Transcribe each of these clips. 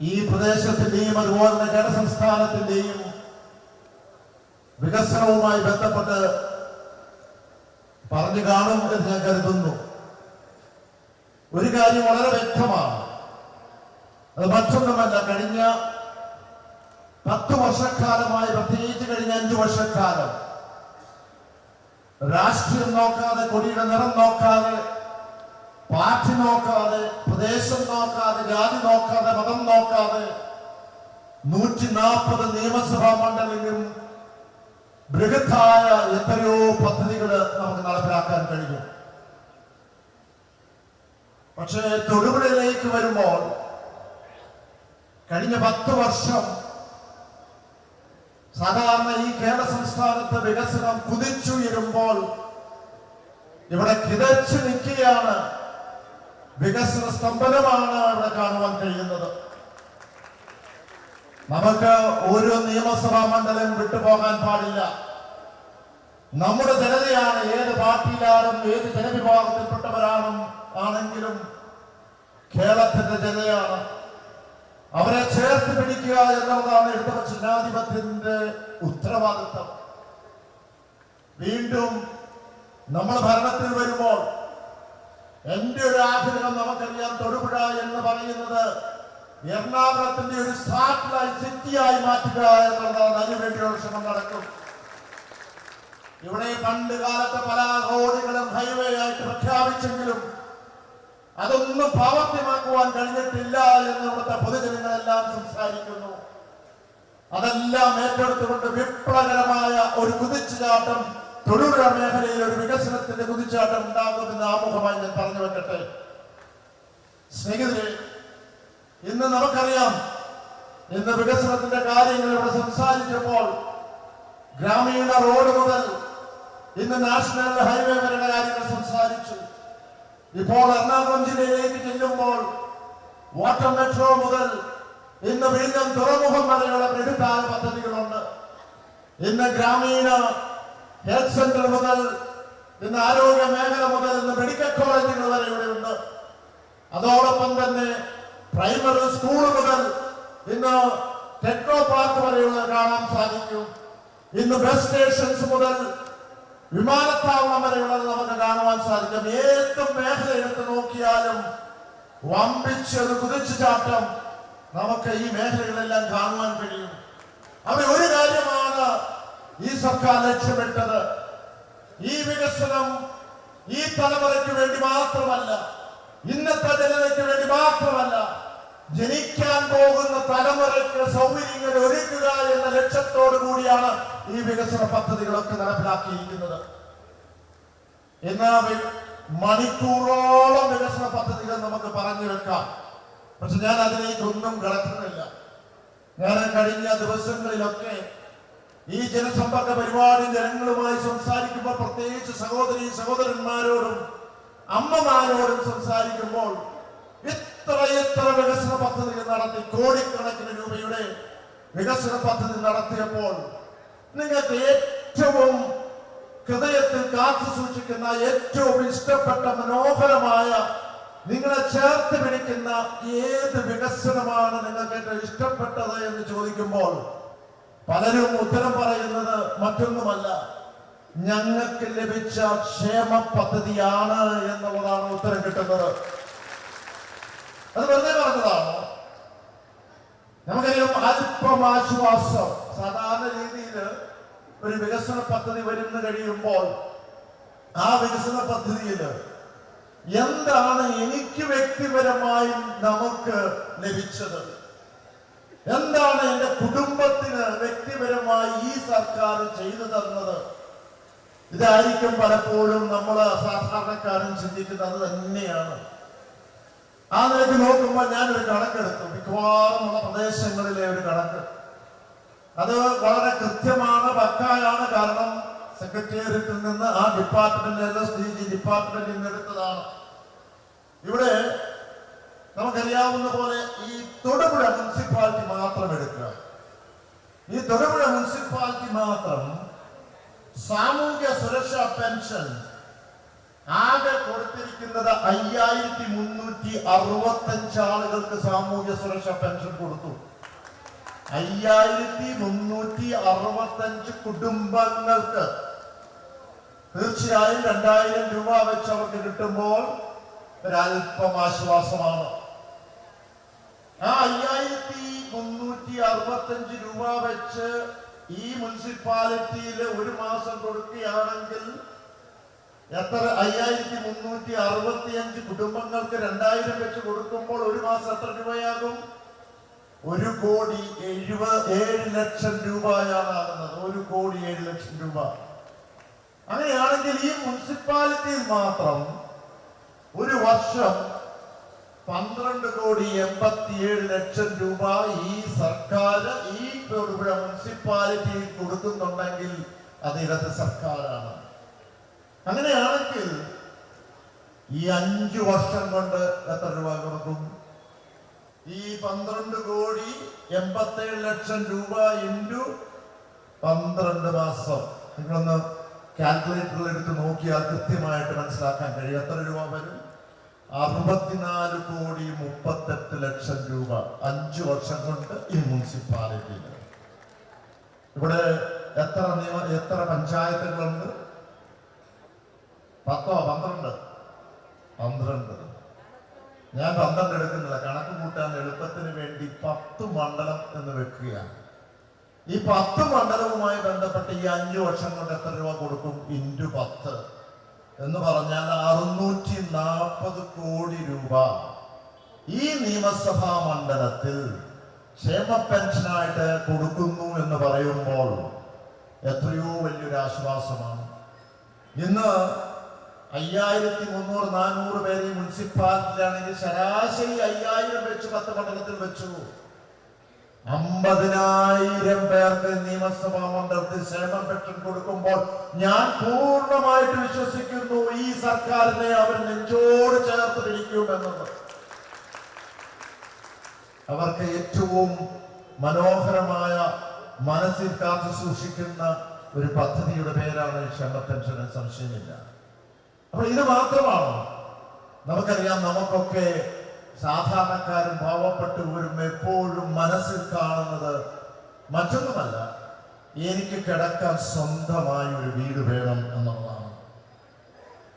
ഈ പ്രദേശത്തിന്റെയും അതുപോലെ തന്നെ കേരള സംസ്ഥാനത്തിന്റെയും വികസനവുമായി ബന്ധപ്പെട്ട് പറഞ്ഞു കാണും എന്ന് ഞാൻ കരുതുന്നു. ഒരു കാര്യം വളരെ വ്യക്തമാണ്. അത് മറ്റൊന്നുമല്ല കഴിഞ്ഞ പത്ത് വർഷക്കാലമായി പ്രത്യേകിച്ച് കഴിഞ്ഞ അഞ്ചു വർഷക്കാലം രാഷ്ട്രീയം നോക്കാതെ കൊടിയുടെ നിറം നോക്കാതെ പാർട്ടി നോക്കാതെ പ്രദേശം നോക്കാതെ ജാതി നോക്കാതെ മതം നോക്കാതെ നൂറ്റി നാൽപ്പത് നിയമസഭാ മണ്ഡലങ്ങളിലും ബൃഹത്തായ എത്രയോ പദ്ധതികൾ നമുക്ക് നടപ്പിലാക്കാൻ കഴിയും. പക്ഷേ തൊടുപുഴയിലേക്ക് വരുമ്പോൾ കഴിഞ്ഞ പത്ത് വർഷം സാധാരണ ഈ കേരള സംസ്ഥാനത്ത് വികസനം കുതിച്ചുയരുമ്പോൾ ഇവിടെ കിതച്ചു നിൽക്കുകയാണ് വികസന സ്തംഭനമാണ് അവിടെ കാണുവാൻ കഴിയുന്നത്. നമുക്ക് ഒരു നിയമസഭാ മണ്ഡലം വിട്ടുപോകാൻ പാടില്ല. നമ്മുടെ ജനതയാണ് ഏത് പാർട്ടിയിലാരും ഏത് ജനവിഭാഗത്തിൽപ്പെട്ടവരാണും ആണെങ്കിലും കേരളത്തിന്റെ ജനതയാണ്. അവരെ ചേർത്ത് പിടിക്കുക എന്നുള്ളതാണ് ഇടതുപക്ഷ ജനാധിപത്യത്തിന്റെ ഉത്തരവാദിത്വം വീണ്ടും നമ്മൾ ഭരണത്തിൽ വരുമ്പോൾ എന്റെ ഒരു ആഗ്രഹം നമുക്കറിയാം തൊടുപുഴ എന്ന് പറയുന്നത് എറണാകുളത്തിന്റെ ഒരു സാറ്റലൈറ്റ് സിറ്റിയായി മാറ്റുക എന്നുള്ളതാണ്. അതിനുവേണ്ടിയുള്ള ശ്രമം നടക്കും. ഇവിടെ പണ്ട് കാലത്തെ പല റോഡുകളും ഹൈവേ ആയിട്ട് പ്രഖ്യാപിച്ചെങ്കിലും അതൊന്നും പ്രാവർത്തിയമാക്കുവാൻ കഴിഞ്ഞിട്ടില്ല എന്ന് ഇവിടുത്തെ പൊതുജനങ്ങളെല്ലാം സംസാരിക്കുന്നു. അതെല്ലാം ഏറ്റെടുത്തുകൊണ്ട് വിപ്ലവകരമായ ഒരു കുതിച്ചുചാട്ടം തൊഴിലുറ മേഖലയിൽ ഒരു വികസനത്തിന്റെ കുതിച്ചാട്ടം ഉണ്ടാകുമെന്ന് ആമുഖമായി ഞാൻ പറഞ്ഞു വെക്കട്ടെ. സ്നേഹിതരെ ഇന്ന് നമുക്കറിയാം ഇന്ന് വികസനത്തിന്റെ കാര്യങ്ങൾ ഇവിടെ സംസാരിച്ചപ്പോൾ ഗ്രാമീണ റോഡ് മുതൽ ഇന്ന് നാഷണൽ ഹൈവേ വരെയുള്ള കാര്യങ്ങൾ സംസാരിച്ചു. ഇപ്പോൾ എറണാകുളം ജില്ലയിലേക്ക് ചെല്ലുമ്പോൾ വാട്ടർ മെട്രോ മുതൽ ഇന്ന് വീണ്ടും തുറമുഖം വരെയുള്ള ബൃഹത്തായ പദ്ധതികളുണ്ട്. ഇന്ന് ഗ്രാമീണ ഹെൽത്ത് സെന്റർ മുതൽ ഇന്ന് ആരോഗ്യ മേഖല മുതൽ ഇന്ന് മെഡിക്കൽ കോളേജുകൾ വരെ ഇവിടെ ഉണ്ട്. അതോടൊപ്പം തന്നെ പ്രൈമറി സ്കൂൾ മുതൽ ഇന്ന് ടെക്നോ പാർക്ക് വരെയുള്ള കാണാൻ സാധിക്കും. ഇന്ന് ബസ് സ്റ്റേഷൻസ് മുതൽ വിമാനത്താവളം വരെയുള്ളത് നമുക്ക് കാണുവാൻ സാധിക്കും. ഏത് മേഖല എടുത്ത് നോക്കിയാലും വമ്പിച്ചൊരു കുതിച്ചുചാട്ടം നമുക്ക് ഈ മേഖലകളെല്ലാം കാണുവാൻ കഴിയും. അവിടെ ഒരു കാര്യമാണ് ഈ സർക്കാർ ലക്ഷ്യമിട്ടത് ഈ വികസനം ഈ തലമുറയ്ക്ക് വേണ്ടി മാത്രമല്ല ഇന്നത്തെ ജനതയ്ക്ക് വേണ്ടി മാത്രമല്ല ജനിക്കാൻ പോകുന്ന തലമുറയ്ക്ക് സൗകര്യങ്ങൾ ഒരുക്കുക എന്ന ലക്ഷ്യത്തോടു കൂടിയാണ് ഈ വികസന പദ്ധതികളൊക്കെ നടപ്പിലാക്കിയിരിക്കുന്നത്. ഇന്ന് വി- മണിക്കൂറോളം വികസന പദ്ധതികൾ നമുക്ക് പറഞ്ഞു വെക്കാം. പക്ഷെ ഞാൻ അതിലേക്കൊന്നും കിടക്കുന്നില്ല. ഞാൻ കഴിഞ്ഞ ദിവസങ്ങളിലൊക്കെ ഈ ജനസമ്പർക്ക പരിപാടി ജനങ്ങളുമായി സംസാരിക്കുമ്പോൾ പ്രത്യേകിച്ച് സഹോദരി സഹോദരന്മാരോടും അമ്മമാരോടും സംസാരിക്കുമ്പോൾ എത്ര എത്ര വികസന പദ്ധതികൾ നടത്തി കോടിക്കണക്കിന് രൂപയുടെ വികസന പദ്ധതി നടത്തിയപ്പോൾ നിങ്ങൾക്ക് ഏറ്റവും ഹൃദയത്തിൽ കാത്തു സൂക്ഷിക്കുന്ന ഏറ്റവും ഇഷ്ടപ്പെട്ട മനോഹരമായ നിങ്ങളെ ചേർത്ത് പിടിക്കുന്ന ഏത് വികസനമാണ് നിങ്ങൾക്ക് ഏറ്റവും ഇഷ്ടപ്പെട്ടത് എന്ന് ചോദിക്കുമ്പോൾ പലരും ഉത്തരം പറയുന്നത് മറ്റൊന്നുമല്ല. ഞങ്ങൾക്ക് ലഭിച്ച ക്ഷേമ പദ്ധതിയാണ് എന്നുള്ളതാണ് ഉത്തരം കിട്ടുന്നത്. അത് വെറുതെ പറഞ്ഞതാണ്. നമുക്കറിയാം അല്പം ആശ്വാസം. സാധാരണ രീതിയിൽ ഒരു വികസന പദ്ധതി വരുന്ന കഴിയുമ്പോൾ ആ വികസന പദ്ധതിയിൽ എന്താണ് എനിക്ക് വ്യക്തിപരമായി നമുക്ക് ലഭിച്ചത്? എന്താണ് എന്റെ കുടുംബത്തിന് വ്യക്തിപരമായി ഈ സർക്കാർ ചെയ്തു തന്നത്? ഇതായിരിക്കും പലപ്പോഴും നമ്മൾ സാധാരണക്കാരൻ ചിന്തിക്കുന്നത് തന്നെയാണ്. ആ നിലയ്ക്ക് നോക്കുമ്പോൾ ഞാനൊരു കണക്കെടുത്തു. മിക്കവാറുമുള്ള പ്രദേശങ്ങളിലെ ഒരു കണക്ക്. അത് വളരെ കൃത്യമാണ് പക്കായാണ്. കാരണം സെക്രട്ടേറിയറ്റിൽ നിന്ന് ആ ഡിപ്പാർട്ട്മെന്റ് ഡിപ്പാർട്ട്മെന്റിൽ നിന്ന് എടുത്തതാണ്. ഇവിടെ നമുക്കറിയാവുന്ന പോലെ ഈ തൊടുപുഴ മുനിസിപ്പാലിറ്റി മാത്രം എടുക്കുക. ഈ തൊടുപുഴ മുനിസിപ്പാലിറ്റി മാത്രം സാമൂഹ്യ സുരക്ഷാ പെൻഷൻ ആകെ കൊടുത്തിരിക്കുന്നത് അയ്യായിരത്തി മുന്നൂറ്റി അറുപത്തഞ്ച് ആളുകൾക്ക് സാമൂഹ്യ സുരക്ഷാ പെൻഷൻ കൊടുത്തു. അയ്യായിരത്തി മുന്നൂറ്റി അറുപത്തഞ്ച് കുടുംബങ്ങൾക്ക് തീർച്ചയായും രണ്ടായിരം രൂപ വെച്ച് അവർക്ക് കിട്ടുമ്പോൾ ഒരല്പം ആശ്വാസമാണ്. ആ അയ്യായിരത്തി മുന്നൂറ്റി അറുപത്തഞ്ച് രൂപ വെച്ച് ഈ മുനിസിപ്പാലിറ്റിയിൽ ഒരു മാസം കൊടുക്കുകയാണെങ്കിൽ എത്ര? അയ്യായിരത്തി മുന്നൂറ്റി അറുപത്തി അഞ്ച് കുടുംബങ്ങൾക്ക് രണ്ടായിരം വെച്ച് കൊടുക്കുമ്പോൾ ഒരു മാസം എത്ര രൂപയാകും? ഒരു കോടി എഴുപത് ഏഴ് ലക്ഷം രൂപയാണ് ആകുന്നത്. ഒരു കോടി ഏഴ് ലക്ഷം രൂപ. അങ്ങനെയാണെങ്കിൽ ഈ മുനിസിപ്പാലിറ്റിയിൽ മാത്രം ഒരു വർഷം പന്ത്രണ്ട് കോടി എൺപത്തിയേഴ് ലക്ഷം രൂപ ഈ സർക്കാർ ഈ തൊടുപുഴ മുനിസിപ്പാലിറ്റിയിൽ കൊടുക്കുന്നുണ്ടെങ്കിൽ അത് ഇടത് സർക്കാരാണ്. അങ്ങനെയാണെങ്കിൽ ഈ അഞ്ചു വർഷം കൊണ്ട് എത്ര രൂപ കൊടുക്കും? ഈ പന്ത്രണ്ട് കോടി എൺപത്തേഴ് ലക്ഷം രൂപ ഇന്റു പന്ത്രണ്ട് മാസം. നിങ്ങളൊന്ന് കാൽക്കുലേറ്ററിൽ എടുത്ത് നോക്കിയാൽ കൃത്യമായിട്ട് മനസ്സിലാക്കാൻ കഴിയും. എത്ര രൂപ വരും? അറുപത്തിനാല് കോടി മുപ്പത്തെട്ട് ലക്ഷം രൂപ അഞ്ചു വർഷം കൊണ്ട് ഈ മുനിസിപ്പാലിറ്റിയിൽ. ഇവിടെ എത്ര നിയമ എത്ര പഞ്ചായത്തുകളുണ്ട്? പത്തോ? പന്ത്രണ്ട്? പന്ത്രണ്ട്. ഞാൻ പന്ത്രണ്ട് എടുക്കുന്നില്ല. കണക്ക് കൂട്ടാൻ എളുപ്പത്തിന് വേണ്ടി പത്ത് മണ്ഡലം എന്ന് വെക്കുകയാണ്. ഈ പത്ത് മണ്ഡലവുമായി ബന്ധപ്പെട്ട് ഈ അഞ്ചു വർഷം കൊണ്ട് എത്ര രൂപ കൊടുക്കും? ഇന്റു പത്ത്. എന്ന് പറഞ്ഞാൽ അറുന്നൂറ്റി നാൽപ്പത് കോടി രൂപ ഈ നിയമസഭാ മണ്ഡലത്തിൽ ക്ഷേമ പെൻഷനായിട്ട് കൊടുക്കുന്നു എന്ന് പറയുമ്പോൾ എത്രയോ വലിയൊരു ആശ്വാസമാണ്. ഇന്ന് അയ്യായിരത്തി മുന്നൂറ് നാനൂറ് പേര് മുനിസിപ്പാലിറ്റിയിലാണെങ്കിൽ ശരാശരി അയ്യായിരം വെച്ച് പത്ത് മണ്ഡലത്തിൽ വെച്ചു. അമ്പതിനായിരം പേർക്ക് നിയമസഭാ മണ്ഡലത്തിൽ ക്ഷേമ പെൻഷൻ കൊടുക്കുമ്പോൾ ഞാൻ പൂർണമായിട്ട് വിശ്വസിക്കുന്നു ഈ സർക്കാരിനെ അവർ നെഞ്ചോട് ചേർത്ത് പിടിക്കുമെന്നത് അവർക്ക് ഏറ്റവും മനോഹരമായ മനസ്സിൽ കാത്തു സൂക്ഷിക്കുന്ന ഒരു പദ്ധതിയുടെ പേരാണ് ക്ഷേമ പെൻഷൻ സംശയമില്ല. അപ്പൊ ഇത് മാത്രമാണോ? നമുക്കറിയാം നമുക്കൊക്കെ സാധാരണക്കാരും പാവപ്പെട്ടവരും എപ്പോഴും മനസ്സിൽ കാണുന്നത് മറ്റൊന്നുമല്ല എനിക്ക് കിടക്കാൻ സ്വന്തമായ ഒരു വീട് വേണം എന്നുള്ളതാണ്.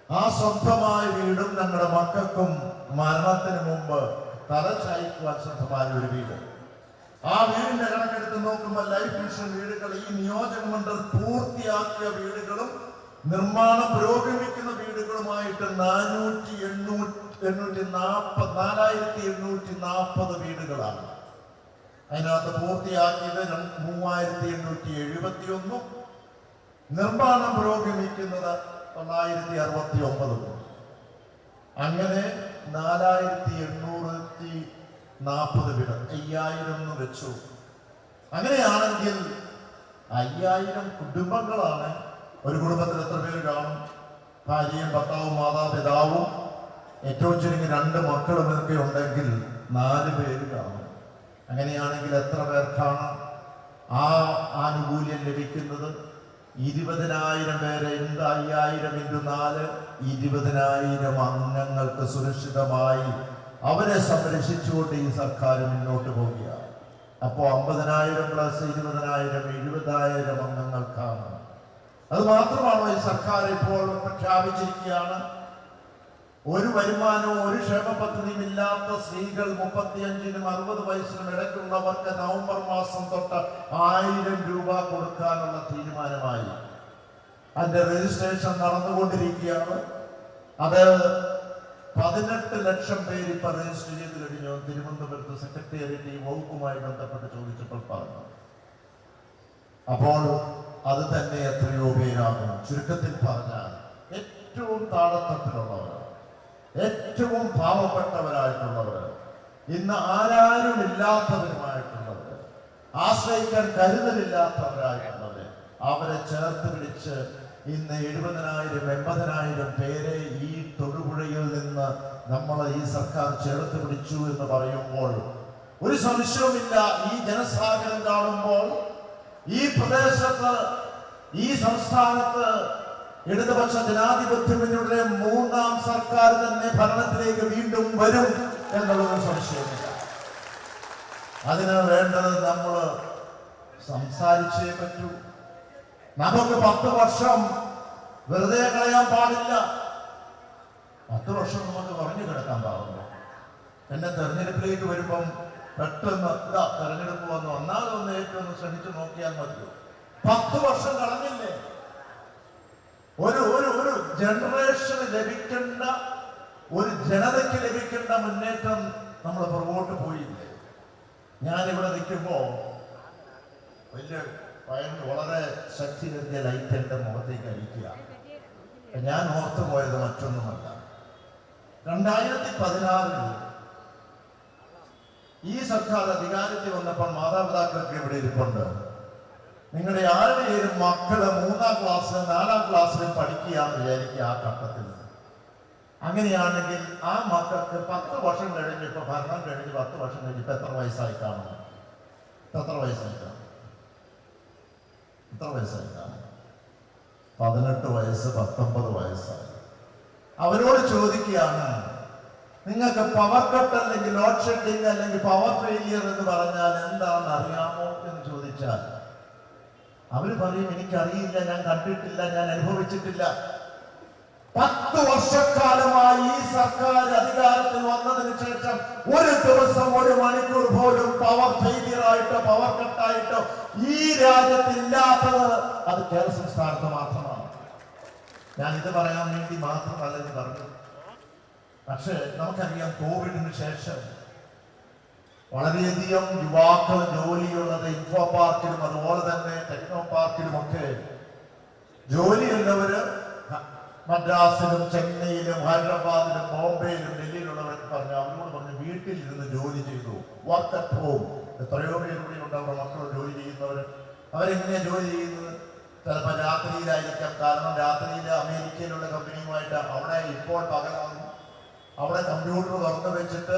ആ സ്വന്തമായ വീടും ഞങ്ങളുടെ മക്കൾക്കും മരണത്തിന് മുമ്പ് തലച്ചായിക്കുവാൻ സ്വന്തമായ ഒരു വീട്. ആ വീടിന്റെ കണക്കെടുത്ത് നോക്കുമ്പോൾ ലൈഫ് മിഷൻ വീടുകൾ ഈ നിയോജക മണ്ഡലം പൂർത്തിയാക്കിയ വീടുകളും നിർമ്മാണം പുരോഗമിക്കുന്ന വീടുകളുമായിട്ട് നാനൂറ്റി എണ്ണൂറ്റി എണ്ണൂറ്റി നാൽപ്പത് നാലായിരത്തി എണ്ണൂറ്റി നാൽപ്പത് വീടുകളാണ്. അതിനകത്ത് പൂർത്തിയാക്കിയത് മൂവായിരത്തി എണ്ണൂറ്റി എഴുപത്തി ഒന്നും നിർമ്മാണം പുരോഗമിക്കുന്നത് തൊള്ളായിരത്തി അറുപത്തി ഒമ്പതും അങ്ങനെ നാലായിരത്തി എണ്ണൂറ്റി നാൽപ്പത് വീട് അയ്യായിരം എന്ന് വെച്ചു. അങ്ങനെയാണെങ്കിൽ അയ്യായിരം കുടുംബങ്ങളാണ് ഒരു കുടുംബത്തിൽ എത്ര പേര് കാണും? ഭാര്യയും ഭർത്താവും മാതാപിതാവും ഏറ്റവും ചുരുങ്ങി രണ്ട് മക്കളും ഒക്കെ ഉണ്ടെങ്കിൽ നാല് പേര് കാണും. അങ്ങനെയാണെങ്കിൽ എത്ര പേർക്കാണ് ആ ആനുകൂല്യം ലഭിക്കുന്നത്? ഇരുപതിനായിരം പേരെ എന്ത് അയ്യായിരം ഇന്റു നാല്. ഇരുപതിനായിരം അംഗങ്ങൾക്ക് സുരക്ഷിതമായി അവരെ സംരക്ഷിച്ചുകൊണ്ട് ഈ സർക്കാർ മുന്നോട്ട് പോവുകയാണ്. അപ്പോൾ അമ്പതിനായിരം പ്ലസ് ഇരുപതിനായിരം എഴുപതായിരം അംഗങ്ങൾക്കാണ്. അത് മാത്രമാണോ ഈ സർക്കാർ ഇപ്പോൾ പ്രഖ്യാപിച്ചിരിക്കുകയാണ്? ഒരു വരുമാനവും ഒരു ക്ഷേമ പദ്ധതിയും ഇല്ലാത്ത സ്ത്രീകൾ മുപ്പത്തിയഞ്ചിനും അറുപത് വയസ്സിനും ഇടയ്ക്കുള്ളവർക്ക് നവംബർ മാസം തൊട്ട് ആയിരം രൂപ കൊടുക്കാനുള്ള തീരുമാനമായി. അതിന്റെ രജിസ്ട്രേഷൻ നടന്നുകൊണ്ടിരിക്കുകയാണ്. അത് പതിനെട്ട് ലക്ഷം പേര് ഇപ്പൊ രജിസ്റ്റർ ചെയ്ത് കഴിഞ്ഞു തിരുവനന്തപുരത്ത് സെക്രട്ടേറിയറ്റ് ഈ വകുപ്പുമായി ബന്ധപ്പെട്ട് ചോദിച്ചപ്പോൾ പറഞ്ഞു. അപ്പോൾ അത് തന്നെ എത്രയോ പേരാകും ചുരുക്കത്തിൽ പറഞ്ഞാൽ ഏറ്റവും താഴത്തട്ടിലുള്ളവർ ഏറ്റവും പാവപ്പെട്ടവരായിട്ടുള്ളവർ. ഇന്ന് ആരാരും ഇല്ലാത്തവരുമായിട്ടുള്ളവർ ആശ്രയിക്കാൻ കരുതലില്ലാത്തവരായിട്ടുള്ളവർ. അവരെ ചേർത്ത് പിടിച്ച് ഇന്ന് എഴുപതിനായിരം എൺപതിനായിരം പേരെ ഈ തൊടുപുഴയിൽ നിന്ന് നമ്മൾ ഈ സർക്കാർ ചേർത്ത് പിടിച്ചു എന്ന് പറയുമ്പോൾ ഒരു സംശയവുമില്ല. ഈ ജനസാഗരം കാണുമ്പോൾ ഈ പ്രദേശത്ത് ഈ സംസ്ഥാനത്ത് ഇടതുപക്ഷ ജനാധിപത്യ മുന്നണിയുടെ മൂന്നാം സർക്കാർ തന്നെ ഭരണത്തിലേക്ക് വീണ്ടും വരും എന്നുള്ളത് സംശയമില്ല അതിന് വേണ്ടത് നമ്മൾ സംസാരിച്ചേ പറ്റൂ. നമുക്ക് പത്ത് വർഷം വെറുതെ കളയാൻ പാടില്ല. പത്ത് വർഷം നമുക്ക് കുറഞ്ഞു കിടക്കാൻ പാടില്ല. എന്നെ തെരഞ്ഞെടുപ്പിലേക്ക് വരുമ്പം പെട്ടെന്ന് ഇതാ തെരഞ്ഞെടുപ്പ് വന്നു. ഒന്നാമതൊന്ന് ഏറ്റവും ശ്രമിച്ചു നോക്കിയാൽ മതി പത്ത് വർഷം കളഞ്ഞില്ലേ? ഒരു ഒരു ഒരു ജനറേഷന് ലഭിക്കേണ്ട ഒരു ജനതയ്ക്ക് ലഭിക്കേണ്ട മുന്നേറ്റം നമ്മൾ പുറകോട്ട് പോയില്ലേ? ഞാനിവിടെ നിൽക്കുമ്പോൾ വലിയ ഭയങ്കര വളരെ ശക്തി വരുത്തിയ ലൈറ്റ് എന്റെ മുഖത്തേക്ക് അടിക്കുക. ഞാൻ ഓർത്തു പോയത് മറ്റൊന്നുമല്ല. രണ്ടായിരത്തി പതിനാറിൽ ഈ സർക്കാർ അധികാരത്തിൽ വന്നപ്പോൾ മാതാപിതാക്കൾക്ക് ഇവിടെ ഇരിപ്പുണ്ട്. നിങ്ങളുടെ ആരുടെയും മക്കൾ മൂന്നാം ക്ലാസ് നാലാം ക്ലാസ്സിൽ പഠിക്കുകയെന്ന് വിചാരിക്കുക ആ ഘട്ടത്തിൽ. അങ്ങനെയാണെങ്കിൽ ആ മക്കൾക്ക് പത്ത് വർഷം കഴിഞ്ഞ് ഇപ്പൊ ഭരണം കഴിഞ്ഞ് പത്ത് വർഷം കഴിഞ്ഞ് ഇപ്പൊ എത്ര വയസ്സായി കാണും എത്ര വയസ്സായി കാണും എത്ര വയസ്സായി കാണും പതിനെട്ട് വയസ്സ് പത്തൊമ്പത് വയസ്സായി. അവരോട് ചോദിക്കുകയാണ് നിങ്ങൾക്ക് പവർ കട്ട് അല്ലെങ്കിൽ ലോഡ് ഷെഡിങ് അല്ലെങ്കിൽ പവർ ഫെയിലിയർ എന്ന് പറഞ്ഞാൽ എന്താണെന്ന് അറിയാമോ? എന്ന് ചോദിച്ചാൽ അവർ പറയും എനിക്കറിയില്ല ഞാൻ കണ്ടിട്ടില്ല ഞാൻ അനുഭവിച്ചിട്ടില്ല. പത്ത് വർഷക്കാലമായി ഈ സർക്കാർ അധികാരത്തിൽ വന്നതിന് ശേഷം ഒരു ദിവസം ഒരു മണിക്കൂർ പോലും പവർ ഫെയിലിയർ ആയിട്ടോ പവർ കട്ടായിട്ടോ ഈ രാജ്യത്ത് ഇല്ലാത്തത് അത് കേരള സംസ്ഥാനത്ത് മാത്രമാണ്. ഞാൻ ഇത് പറയാൻ വേണ്ടി മാത്രമല്ല ഇത് പറഞ്ഞു പക്ഷേ നമുക്കറിയാം കോവിഡിന് ശേഷം വളരെയധികം യുവാക്കൾ ജോലിയുള്ളത് ഇൻഫോ പാർക്കിലും അതുപോലെ തന്നെ ടെക്നോ പാർക്കിലുമൊക്കെ ജോലിയുള്ളവര് മദ്രാസിലും ചെന്നൈയിലും ഹൈദരാബാദിലും ബോംബെയിലും ഡൽഹിയിലുള്ളവരൊക്കെ പറഞ്ഞു അവരോട് പറഞ്ഞു വീട്ടിലിരുന്ന് ജോലി ചെയ്തു. വർക്ക് അറ്റ് ഹോം എത്രയോ പേര് കൂടി ഉണ്ട് അവരുടെ മക്കൾ ജോലി ചെയ്യുന്നവർ അവരെങ്ങനെ ജോലി ചെയ്യുന്നത്? ചിലപ്പോൾ രാത്രിയിലായിരിക്കാം. കാരണം രാത്രിയിൽ അമേരിക്കയിലുള്ള കമ്പനിയുമായിട്ട് അവിടെ ഇപ്പോൾ പകലാകും അവിടെ കമ്പ്യൂട്ടർ തുറന്നു വെച്ചിട്ട്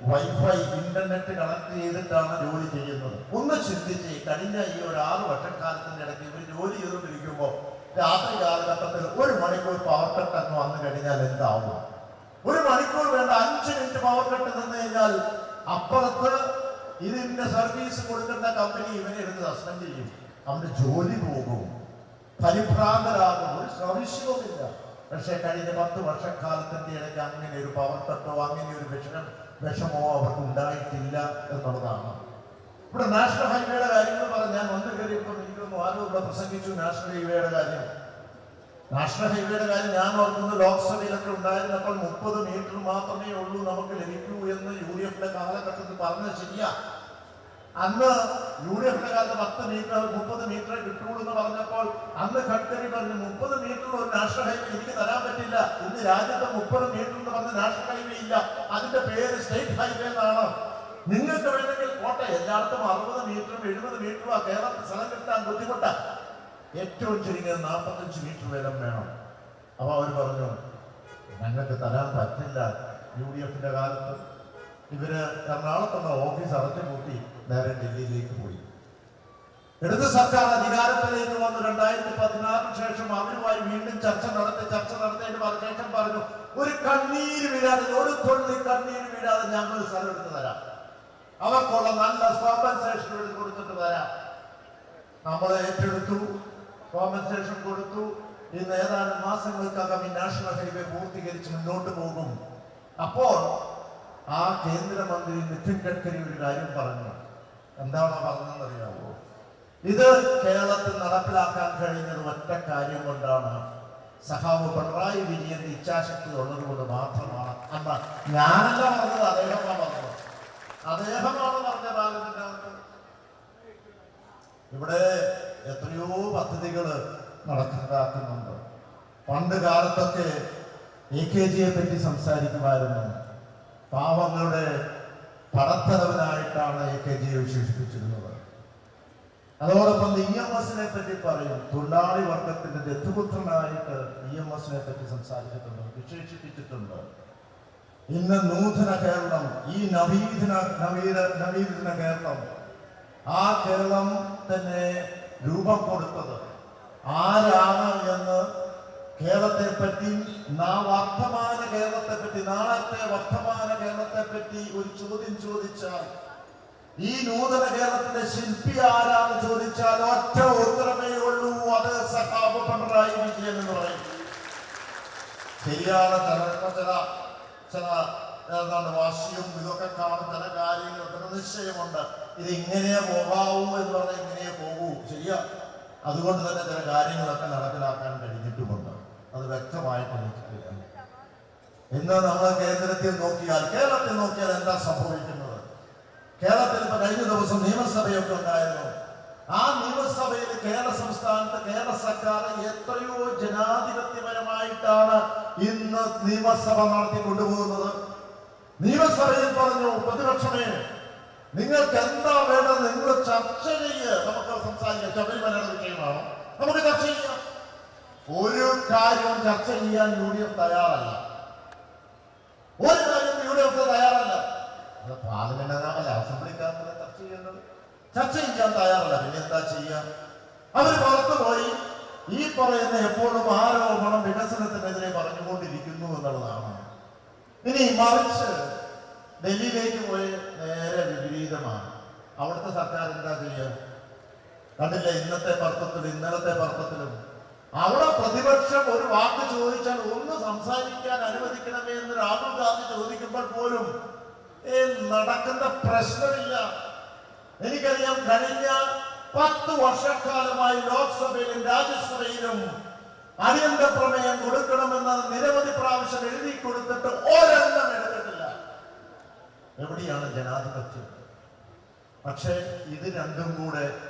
വൈഫൈ ഇന്റർനെറ്റ് കണക്ട് ചെയ്തിട്ടാണ് ജോലി ചെയ്യുന്നത്. ഒന്ന് ചിന്തിച്ച് കഴിഞ്ഞ ഈ ഒരു ആറ് വർഷക്കാലത്തിന്റെ ഇടയ്ക്ക് ഇവർ ജോലി ചെയ്തുകൊണ്ടിരിക്കുമ്പോൾ രാത്രി കാലഘട്ടത്തിൽ ഒരു മണിക്കൂർ പവർ കട്ട് അങ്ങ് വന്നു കഴിഞ്ഞാൽ എന്താവും? ഒരു മണിക്കൂർ വേണ്ട അഞ്ച് മിനിറ്റ് പവർ കട്ട് നിന്ന് കഴിഞ്ഞാൽ അപ്പുറത്ത് ഇതിന്റെ സർവീസ് കൊടുക്കുന്ന കമ്പനി ഇവരെ എടുത്ത് സസ്പെൻഡ് ചെയ്യും. അവന്റെ ജോലി പോകും. പരിഭ്രാന്തരാകും. ഒരു സംശയവുമില്ല. പക്ഷെ കഴിഞ്ഞ പത്ത് വർഷക്കാലത്തിന്റെ ഇടയ്ക്ക് അങ്ങനെ ഒരു പവർ കട്ടോ അങ്ങനെ ഒരു വിഷമം വിഷമോ അവർക്ക് ഉണ്ടായിട്ടില്ല എന്നുള്ളതാണ്. ഇവിടെ നാഷണൽ ഹൈവേയുടെ കാര്യങ്ങൾ പറഞ്ഞാൽ വന്നു കയറിയപ്പോൾ എനിക്കൊന്ന് ആരും ഇവിടെ പ്രസംഗിച്ചു. നാഷണൽ ഹൈവേയുടെ കാര്യം. നാഷണൽ ഹൈവേയുടെ കാര്യം ഞാൻ ഓർക്കുന്നത് ലോക്സഭയിലൊക്കെ ഉണ്ടായിരുന്നപ്പോൾ മുപ്പത് മീറ്റർ മാത്രമേ ഉള്ളൂ നമുക്ക് ലഭിക്കൂ എന്ന് യു ഡി എഫിന്റെ കാലഘട്ടത്തിൽ പറഞ്ഞത് ശരിയാ. അന്ന് യു ഡി എഫിന്റെ കാലത്ത് പത്ത് മീറ്റർ മുപ്പത് മീറ്റർ കിട്ടുള്ളൂ എന്ന് പറഞ്ഞപ്പോൾ അന്ന് ഗഡ്കരി പറഞ്ഞു മുപ്പത് മീറ്റർ ഒരു നാഷണൽ ഹൈവേ എനിക്ക് തരാൻ പറ്റില്ല. ഇന്ന് രാജ്യത്ത് മുപ്പത് മീറ്റർ എന്ന് പറഞ്ഞ നാഷണൽ ഹൈവേ ഇല്ല. അതിന്റെ പേര് സ്റ്റേറ്റ് ഹൈവേ എന്നാണ്. നിങ്ങൾക്ക് വേണമെങ്കിൽ കോട്ട എല്ലായിടത്തും അറുപത് മീറ്ററും എഴുപത് മീറ്ററും കേരളത്തിൽ സ്ഥലം കിട്ടാൻ ബുദ്ധിമുട്ടാ. ഏറ്റവും ചുരുങ്ങിയത് നാൽപ്പത്തഞ്ച് മീറ്റർ വീതം വേണം. അപ്പൊ അവർ പറഞ്ഞു ഞങ്ങൾക്ക് തരാൻ പറ്റില്ല യു ഡി എഫിന്റെ കാലത്ത്. ഇവർ എറണാകുളത്തുള്ള ഓഫീസ് അടച്ചു കൂട്ടി നേരെ ഡൽഹിയിലേക്ക് പോയി. ഇടത് സർക്കാർ അധികാരത്തിലേക്ക് വന്ന്. രണ്ടായിരത്തി പതിനാറിന് ശേഷം അവരുമായി വീണ്ടും ചർച്ച നടത്തി ചർച്ച പറഞ്ഞ ശേഷം പറഞ്ഞു ഒരു കണ്ണീര് വീഴാതെ ഒരു തൊള്ളി കണ്ണീര് വീഴാതെ ഞങ്ങൾ സ്ഥലം എടുത്ത് തരാം. അവർക്കുള്ള നല്ല കോമ്പൻസേഷൻ കൊടുത്തിട്ട് തരാം. നമ്മൾ ഏറ്റെടുത്തു കോമ്പൻസേഷൻ കൊടുത്തു. ഇന്ന് ഏതാനും മാസങ്ങൾക്കകം ഈ നാഷണൽ ഹൈവേ പൂർത്തീകരിച്ച് മുന്നോട്ട് പോകും. അപ്പോൾ ആ കേന്ദ്രമന്ത്രി നിതിൻ ഗഡ്കരി ഒരു കാര്യം പറഞ്ഞു. എന്താണോ പറഞ്ഞതെന്ന് അറിയാമോ ഇത് കേരളത്തിൽ നടപ്പിലാക്കാൻ കഴിഞ്ഞത് ഒറ്റ കാര്യം കൊണ്ടാണ് സഹാവ് പിണറായി വിജയന്റെ ഇച്ഛാശക്തി ഉള്ളത് കൊണ്ട് മാത്രമാണ്. അമ്മ ഞാനല്ല പറഞ്ഞത് അദ്ദേഹമാണ് പറഞ്ഞത്. അദ്ദേഹമാണ് പറഞ്ഞ ആലോചിന്റെ അവർക്ക്. ഇവിടെ എത്രയോ പദ്ധതികൾ നടക്കുന്നുണ്ട് പണ്ട് കാലത്തൊക്കെ എ കെ ജിയെ പറ്റി സംസാരിക്കുമായിരുന്നു. പാവങ്ങളുടെ പടത്തലവനായിട്ടാണ് എ കെ ജിയെ വിശേഷിപ്പിച്ചിരുന്നത്. അതോടൊപ്പം എസിനെ പറ്റി പറയും. തൊഴിലാളി വർഗത്തിന്റെ എം എസിനെ പറ്റി സംസാരിച്ചിട്ടുണ്ട് വിശേഷിപ്പിച്ചിട്ടുണ്ട്. ഇന്ന് നൂതന കേരളം ഈ നവീന നവീന നവീന കേരളം. ആ കേരളം തന്നെ രൂപം കൊടുത്തത് ആരാണ് എന്ന് കേരളത്തെ പറ്റി നാ വർത്തമാന കേരളത്തെ പറ്റി നാളത്തെ വർത്തമാന കേരളത്തെ പറ്റി ഒരു ചോദ്യം ചോദിച്ചാൽ ഈ നൂതന കേരളത്തിന്റെ ശില്പി ആരാന്ന് ചോദിച്ചാൽ ഒറ്റ ഉത്തരമേ ഉള്ളൂ അത് സഖാബ് പിണറായി വിജയൻ എന്ന് പറയും. ശരിയാണ് ചില ചില എന്താണ് വാശിയും ഇതൊക്കെ കാണും ചില കാര്യങ്ങളൊക്കെ നിശ്ചയമുണ്ട്. ഇത് ഇങ്ങനെ പോകാവൂ എന്ന് പറഞ്ഞാൽ ഇങ്ങനെ പോകൂ. ശരിയാ. അതുകൊണ്ട് തന്നെ ചില കാര്യങ്ങളൊക്കെ നടപ്പിലാക്കാൻ കഴിഞ്ഞിട്ടുമുണ്ട്. അത് വ്യക്തമായിട്ട് എനിക്കറിയാം ഇന്ന് നമ്മൾ കേന്ദ്രത്തിൽ നോക്കിയാൽ കേരളത്തിൽ നോക്കിയാൽ എന്താ സംഭവിക്കുന്നത്? കേരളത്തിൽ ഇപ്പൊ കഴിഞ്ഞ ദിവസം നിയമസഭയൊക്കെ ഉണ്ടായിരുന്നു. ആ നിയമസഭയിൽ കേരള സംസ്ഥാനത്ത് കേരള സർക്കാർ എത്രയോ ജനാധിപത്യപരമായിട്ടാണ് ഇന്ന് നിയമസഭ നടത്തി കൊണ്ടുപോകുന്നത്. നിയമസഭയിൽ പറഞ്ഞു പ്രതിപക്ഷമേ നിങ്ങൾക്ക് എന്താ വേണ്ടത് നിങ്ങൾ ചർച്ച ചെയ്യ്. നമുക്ക് സംസാരിക്കാം. ശബരിമലയുടെ വിഷയമാണോ. നമുക്ക് ചർച്ച ചെയ്യാം. ഒരു കാര്യവും ചർച്ച ചെയ്യാൻ യു ഡി എഫ് തയ്യാറല്ല. ഒരു കാര്യം യു ഡി എഫ് തയ്യാറല്ല. ചർച്ച ചെയ്യാൻ തയ്യാറല്ല. പിന്നെ എന്താ ചെയ്യുക അവർ പുറത്തു പോയി. ഈ പറയുന്ന എപ്പോഴും ആരോപണം വികസനത്തിനെതിരെ പറഞ്ഞുകൊണ്ടിരിക്കുന്നു എന്നുള്ളതാണ്. ഇനി മറിച്ച് ഡൽഹിയിലേക്ക് പോയി നേരെ വിപരീതമാണ്. അവിടുത്തെ സർക്കാർ എന്താ ചെയ്യുക കണ്ടില്ല? ഇന്നത്തെ പർത്തത്തിലും ഇന്നലത്തെ പർത്തത്തിലും അവിടെ പ്രതിപക്ഷം ഒരു വാക്ക് ചോദിച്ചാൽ ഒന്ന് സംസാരിക്കാൻ അനുവദിക്കണമേ എന്ന് രാഹുൽ ഗാന്ധി ചോദിക്കുമ്പോൾ പോലും നടക്കുന്ന പ്രശ്നമില്ല. എനിക്കറിയാം കഴിഞ്ഞ പത്ത് വർഷക്കാലമായി ലോക്സഭയിലും രാജ്യസഭയിലും അടിയന്തര പ്രമേയം കൊടുക്കണമെന്ന് നിരവധി പ്രാവശ്യം എഴുതി കൊടുത്തിട്ട് ഒരെണ്ണം എടുത്തിട്ടില്ല. എവിടെയാണ് ജനാധിപത്യം? പക്ഷെ ഇത് രണ്ടും കൂടെ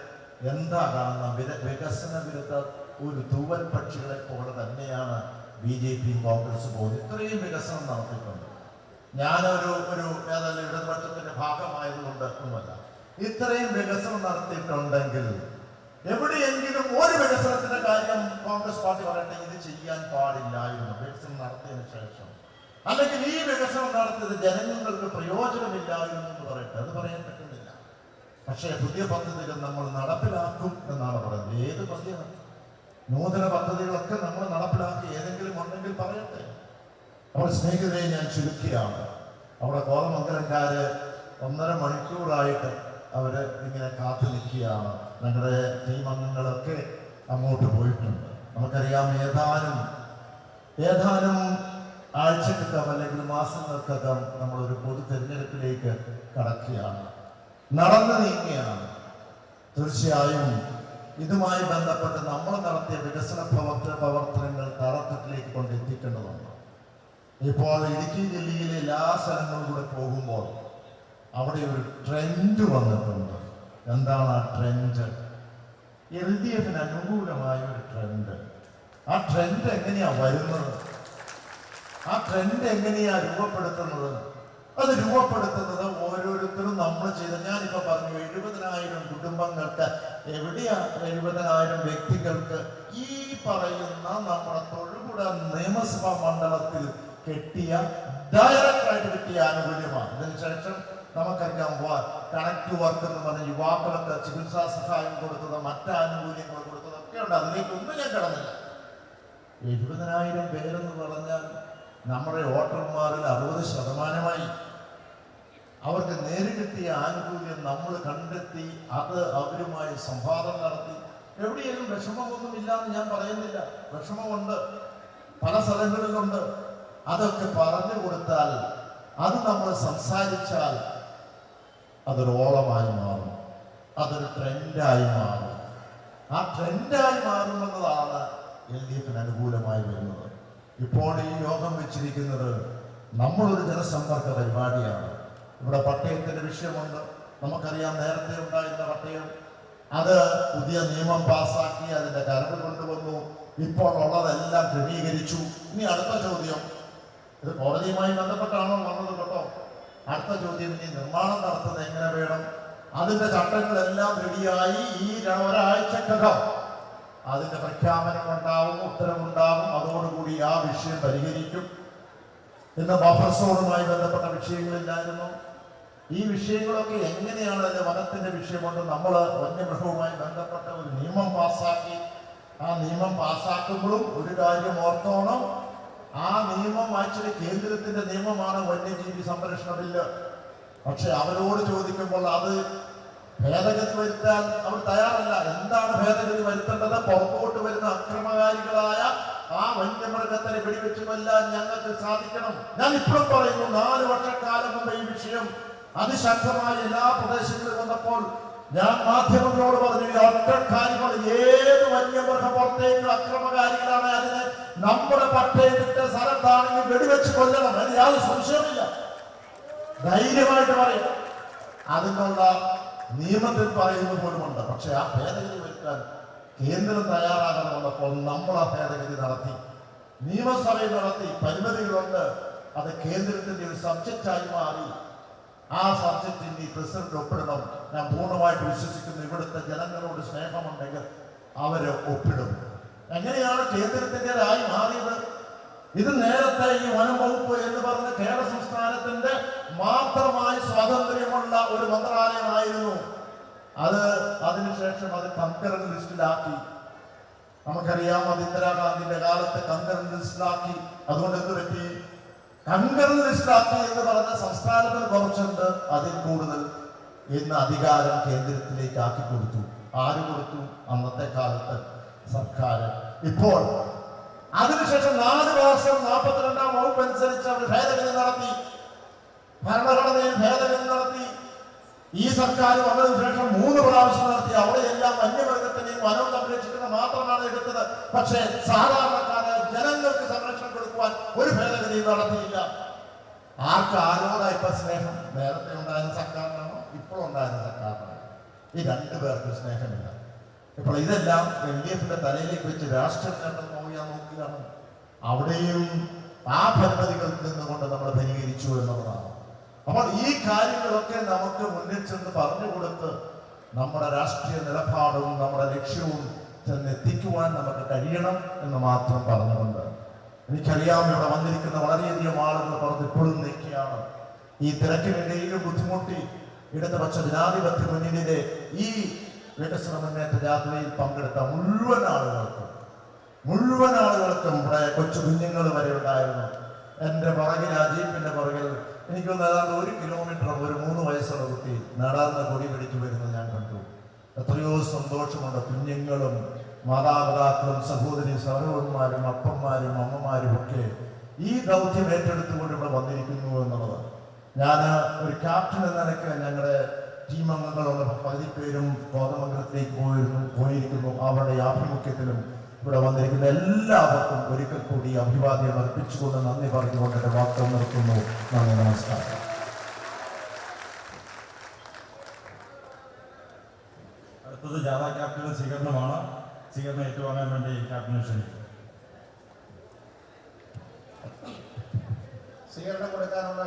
എന്താ കാണുന്ന വിര- വികസന വിരുദ്ധ ഒരു തൂവൽ പക്ഷികളെ പോലെ തന്നെയാണ് ബി ജെ പിയും കോൺഗ്രസ് പോകുന്നത് ഇത്രയും വികസനം നടത്തിയിട്ടുണ്ട്. ഞാനൊരു ഒരു ഏതായാലും ഇടതുപക്ഷത്തിന്റെ ഭാഗമായതുകൊണ്ട് ഒന്നുമല്ല. ഇത്രയും വികസനം നടത്തിയിട്ടുണ്ടെങ്കിൽ എവിടെയെങ്കിലും ഒരു വികസനത്തിന്റെ കാര്യം കോൺഗ്രസ് പാർട്ടി പറയട്ടെ ഇത് ചെയ്യാൻ പാടില്ലായിരുന്നു വികസനം നടത്തിയതിനു ശേഷം. അല്ലെങ്കിൽ ഈ വികസനം നടത്തിയത് ജനങ്ങൾക്ക് പ്രയോജനമില്ലായിരുന്നു എന്ന് പറയട്ടെ അത് പറയാൻ പറ്റുന്നില്ല. പക്ഷേ പുതിയ പദ്ധതികൾ നമ്മൾ നടപ്പിലാക്കും എന്നാണ് പറയുന്നത്. ഏത് പദ്ധതിയാണ്? നൂതന പദ്ധതികളൊക്കെ നമ്മൾ നടപ്പിലാക്കി ഏതെങ്കിലും ഉണ്ടെങ്കിൽ പറയട്ടെ. അപ്പോൾ സ്നേഹിതരെ ഞാൻ ചുരുക്കിയാണ്. അവിടെ കോതമംഗലംകാര് ഒന്നര മണിക്കൂറായിട്ട് അവർ ഇങ്ങനെ കാത്തു നിൽക്കുകയാണ്. ഞങ്ങളുടെ ടീം അംഗങ്ങളൊക്കെ അങ്ങോട്ട് പോയിട്ടുണ്ട്. നമുക്കറിയാം ഏതാനും ഏതാനും ആഴ്ചക്കകം അല്ലെങ്കിൽ മാസങ്ങൾക്കകം നമ്മളൊരു പൊതു തെരഞ്ഞെടുപ്പിലേക്ക് കടക്കുകയാണ്. നടന്നു നീങ്ങുകയാണ്. തീർച്ചയായും ഇതുമായി ബന്ധപ്പെട്ട് നമ്മൾ നടത്തിയ വികസന പ്രവർത്തന പ്രവർത്തനങ്ങൾ തറത്തട്ടിലേക്ക് കൊണ്ടെത്തിക്കേണ്ടതുണ്ട്. ഇപ്പോൾ ഇടുക്കി ജില്ലയിലെ എല്ലാ സ്ഥലങ്ങളിലൂടെ പോകുമ്പോൾ അവിടെ ഒരു ട്രെൻഡ് വന്നിട്ടുണ്ട്. എന്താണ് ആ ട്രെൻഡ് എഫിന് അനുകൂലമായ ഒരു ട്രെൻഡ് ആ ട്രെൻഡ് എങ്ങനെയാ വരുന്നത്? ആ ട്രെൻഡ് എങ്ങനെയാ രൂപപ്പെടുത്തുന്നത്? അത് രൂപപ്പെടുത്തുന്നത് ഓരോരുത്തരും നമ്മൾ ചെയ്ത ഞാനിപ്പോ പറഞ്ഞു എഴുപതിനായിരം കുടുംബങ്ങൾക്ക് എവിടെയാ എഴുപതിനായിരം വ്യക്തികൾക്ക് ഈ പറയുന്ന നമ്മുടെ തൊഴുപുഴ നിയമസഭാ മണ്ഡലത്തിൽ കെട്ടിയ ഡയറക്റ്റ് ആയിട്ട് കിട്ടിയ ആനുകൂല്യമാണ്. ഇതിനുശേഷം നമുക്കറിയാം കണക്ട് വർക്ക് എന്ന് പറഞ്ഞ യുവാക്കൾക്ക് ചികിത്സാ സഹായം കൊടുത്തത് മറ്റ് ആനുകൂല്യങ്ങൾ കൊടുത്തത് ഒക്കെ ഉണ്ട്. അതിലേക്കൊന്നും ഞാൻ കിടന്നില്ല. എഴുപതിനായിരം പേരെന്ന് പറഞ്ഞാൽ നമ്മുടെ വോട്ടർമാരിൽ അറുപത് ശതമാനമായി. അവർക്ക് നേരിട്ടെത്തിയ ആനുകൂല്യം നമ്മൾ കണ്ടെത്തി അത് അവരുമായി സംവാദം നടത്തി. എവിടെയെങ്കിലും വിഷമമൊന്നും ഇല്ലാന്ന് ഞാൻ പറയുന്നില്ല. വിഷമമുണ്ട്. പല സ്ഥലങ്ങളിലുണ്ട്. അതൊക്കെ പറഞ്ഞു കൊടുത്താൽ അത് നമ്മൾ സംസാരിച്ചാൽ അതൊരു ഓളമായി മാറും. അതൊരു ട്രെൻഡായി മാറും. ആ ട്രെൻഡായി മാറുമെന്നതാണ് എൽ ഡി എഫിന് അനുകൂലമായി വരുന്നത്. ഇപ്പോൾ ഈ യോഗം വെച്ചിരിക്കുന്നത് നമ്മളൊരു ജനസമ്പർക്ക പരിപാടിയാണ്. ഇവിടെ പട്ടയത്തിന്റെ വിഷയമുണ്ട്. നമുക്കറിയാം നേരത്തെ ഉണ്ടായിരുന്ന പട്ടയം. അത് പുതിയ നിയമം പാസാക്കി അതിന്റെ കരട് കൊണ്ടുവന്നു. ഇപ്പോൾ ഉള്ളതെല്ലാം ക്രമീകരിച്ചു. ഇനി അടുത്ത ചോദ്യം. ഇത് കോടതിയുമായി ബന്ധപ്പെട്ടാണോ വന്നത് കേട്ടോ? അടുത്ത ചോദ്യം ഇനി നിർമ്മാണം നടത്തുന്നത് എങ്ങനെ വേണം? അതിന്റെ ചട്ടങ്ങളെല്ലാം റെഡിയായി ഈ ഒരാഴ്ചക്കകം അതിന്റെ പ്രഖ്യാപനം ഉണ്ടാവും ഉത്തരവുണ്ടാവും. അതോടുകൂടി ആ വിഷയം പരിഹരിക്കും. ഇന്ന് ബഫർ സോണുമായി ബന്ധപ്പെട്ട വിഷയങ്ങളില്ലായിരുന്നു. ഈ വിഷയങ്ങളൊക്കെ എങ്ങനെയാണ് അതിന്റെ വനത്തിന്റെ വിഷയമുണ്ട് നമ്മൾ വന്യമൃഗവുമായി ബന്ധപ്പെട്ട ഒരു നിയമം പാസ്സാക്കി ആ നിയമം പാസ്സാക്കുമ്പോഴും ഒരു കാര്യം ഓർത്തോണം. ആ നിയമം ആക്ച്വലി കേന്ദ്രത്തിന്റെ നിയമമാണ് വന്യജീവി സംരക്ഷണ ബില്ല് പക്ഷെ അവരോട് ചോദിക്കുമ്പോൾ അത് ഭേദഗതി വരുത്താൻ അവർ തയ്യാറല്ല. എന്താണ് ഭേദഗതി വരുത്തേണ്ടത്? പുറത്തോട്ട് വരുന്ന അക്രമകാരികളായ ആ വന്യമൃഗത്തിനെ വെടിവെച്ച് കൊല്ലാൻ ഞങ്ങൾക്ക് സാധിക്കണം. ഞാൻ ഇപ്പോഴും പറയുന്നു നാല് വർഷക്കാലം മുമ്പ് ഈ വിഷയം അതിശക്തമായി എല്ലാ പ്രദേശങ്ങളിലും വന്നപ്പോൾ ഞാൻ മാധ്യമങ്ങളോട് പറഞ്ഞു ഈ ഒറ്റ ഏത് വന്യമൃഗം പുറത്തേക്ക് അക്രമകാരികളാണ് അതിന് നമ്മുടെ പട്ടയത്തിന്റെ സ്ഥലത്താണെങ്കിൽ വെടിവെച്ച് കൊല്ലണം. അതിന് യാതൊരു സംശയമില്ല ധൈര്യമായിട്ട് പറയും. അതിനുള്ള നിയമത്തിൽ പറയുന്ന പോലുമുണ്ട്. പക്ഷെ ആ ഭേദഗതി വരുത്താൻ കേന്ദ്രം തയ്യാറാകണമെന്നപ്പോൾ നമ്മൾ ആ ഭേദഗതി നടത്തി. നിയമസഭയിൽ നടത്തി. പരിമിതികളുണ്ട്. അത് കേന്ദ്രത്തിന്റെ ഒരു സബ്ജക്റ്റായി മാറി. ആ സബ്ജക്റ്റിന് ഈ പ്രസിഡന്റ് ഒപ്പിടണം. ഞാൻ പൂർണമായിട്ട് വിശ്വസിക്കുന്നു. ഇവിടുത്തെ ജനങ്ങളോട് സ്നേഹമുണ്ടെങ്കിൽ അവർ ഒപ്പിടും. എങ്ങനെയാണ് കേന്ദ്രത്തിന്റെതായി മാറിയത്? ഇത് നേരത്തെ ഈ വനം വകുപ്പ് എന്ന് പറഞ്ഞ കേരള സംസ്ഥാനത്തിന്റെ മാത്രമായി സ്വാതന്ത്ര്യമുള്ള ഒരു മന്ത്രാലയമായിരുന്നു. അത് അതിനുശേഷം അത് കങ്കറൻ ലിസ്റ്റിലാക്കി. നമുക്കറിയാം അത് ഇന്ദിരാഗാന്ധിന്റെ കാലത്ത് കങ്കറൻ ലിസ്റ്റിലാക്കി. അതുകൊണ്ട് എന്ത് പറ്റി? കങ്കറൻ ലിസ്റ്റിലാക്കി എന്ന് പറഞ്ഞ സംസ്ഥാനത്തിന് കുറച്ചുണ്ട്. അതിൽ കൂടുതൽ ഇന്ന് അധികാരം കേന്ദ്രത്തിലേക്ക് ആക്കി കൊടുത്തു. ആര് കൊടുത്തു? അന്നത്തെ കാലത്ത് സർക്കാർ ഇപ്പോൾ അതിനുശേഷം നാല് വർഷം നാൽപ്പത്തിരണ്ടാം വകുപ്പ് അനുസരിച്ച് അവർ ഭേദഗതി നടത്തി. ഭരണഘടനയിൽ ഭേദഗതി നടത്തി. ഈ സർക്കാർ വന്നതിന് ശേഷം മൂന്ന് പ്രാവശ്യം നടത്തി. അവിടെയെല്ലാം വന്യമൃഗത്തിനെയും വനം സംരക്ഷിക്കുന്നത് മാത്രമാണ് എടുത്തത്. പക്ഷേ സാധാരണക്കാരായ ജനങ്ങൾക്ക് സംരക്ഷണം കൊടുക്കുവാൻ ഒരു ഭേദഗതി നടത്തിയില്ല. ആർക്ക് ആരോടാ ഇപ്പൊ സ്നേഹം? നേരത്തെ ഉണ്ടായിരുന്ന സർക്കാരിനാണോ? ഇപ്പോൾ ഉണ്ടായിരുന്ന സർക്കാരിനാണോ? ഈ രണ്ടു പേർക്ക് സ്നേഹമില്ല. ഇപ്പോൾ ഇതെല്ലാം എൽ ഡി എഫിന്റെ തലയിലേക്ക് വെച്ച് രാഷ്ട്രം നേട്ടം നോക്കിയാൽ നോക്കിയാണ് അവിടെയും ആ ഭരണതികളിൽ നിന്നുകൊണ്ട് നമ്മൾ ധനീകരിച്ചു എന്നുള്ളതാണ്. അപ്പോൾ ഈ കാര്യങ്ങളൊക്കെ നമുക്ക് മുന്നിൽ ചെന്ന് പറഞ്ഞു കൊടുത്ത് നമ്മുടെ രാഷ്ട്രീയ നിലപാടും നമ്മുടെ ലക്ഷ്യവും ചെന്ന് എത്തിക്കുവാൻ നമുക്ക് കഴിയണം എന്ന് മാത്രം പറഞ്ഞുകൊണ്ട്. എനിക്കറിയാം ഇവിടെ വന്നിരിക്കുന്ന വളരെയധികം ആളുകൾ പറഞ്ഞ് ഇപ്പോഴും നിൽക്കുകയാണ്. ഈ തിരക്കിനിടയിലും ബുദ്ധിമുട്ടി ഇടതുപക്ഷ ജനാധിപത്യ മുന്നണിയിലെ ഈ വികസന മുന്നേറ്റ ജാഥയിൽ പങ്കെടുത്ത മുഴുവൻ ആളുകൾക്കും മുഴുവൻ ആളുകൾക്കും ഇവിടെ കൊച്ചു കുഞ്ഞുങ്ങൾ വരെ ഉണ്ടായിരുന്നു. എന്റെ പുറകിൽ ആ ജീപ്പിന്റെ പുറകിൽ എനിക്ക് ഏതാണ്ട് ഒരു കിലോമീറ്റർ ഒരു മൂന്ന് വയസ്സുള്ള കുട്ടി നടാന്ന കൊടി പിടിച്ചു വരുന്നത് ഞാൻ കണ്ടു. എത്രയോ സന്തോഷമുണ്ട് കുഞ്ഞുങ്ങളും മാതാപിതാക്കളും സഹോദരി സഹോദരന്മാരും അപ്പന്മാരും അമ്മമാരും ഒക്കെ ഈ ദൗത്യം ഏറ്റെടുത്തുകൊണ്ട് ഇവിടെ വന്നിരിക്കുന്നു എന്നുള്ളത്. ഞാൻ ഒരു ക്യാപ്റ്റൻ എന്ന നിലയ്ക്ക് ഞങ്ങളുടെ ടീം അംഗങ്ങളുള്ള പകുതി പേരും കോതമംഗലത്തിലേക്ക് പോയിരുന്നു പോയിരിക്കുന്നു. അവരുടെ ആഭിമുഖ്യത്തിലും ഇവിടെ വന്നിരിക്കുന്ന. എല്ലാവർക്കും ഒരിക്കൽ കൂടി അഭിവാദ്യം അർപ്പിച്ചുകൊണ്ട് നന്ദി പറഞ്ഞുകൊണ്ട് എന്റെ വാർത്ത നിർത്തുന്നു. നന്ദി നമസ്കാരം. അടുത്തത് ജാഥ ക്യാപ്റ്റന് സ്വീകരണമാണ്. സ്വീകരണം ഏറ്റുവാങ്ങാൻ വേണ്ടി ക്യാപ്റ്റനെ ക്ഷണിക്കും സ്വീകരണം കൊടുക്കാനുള്ള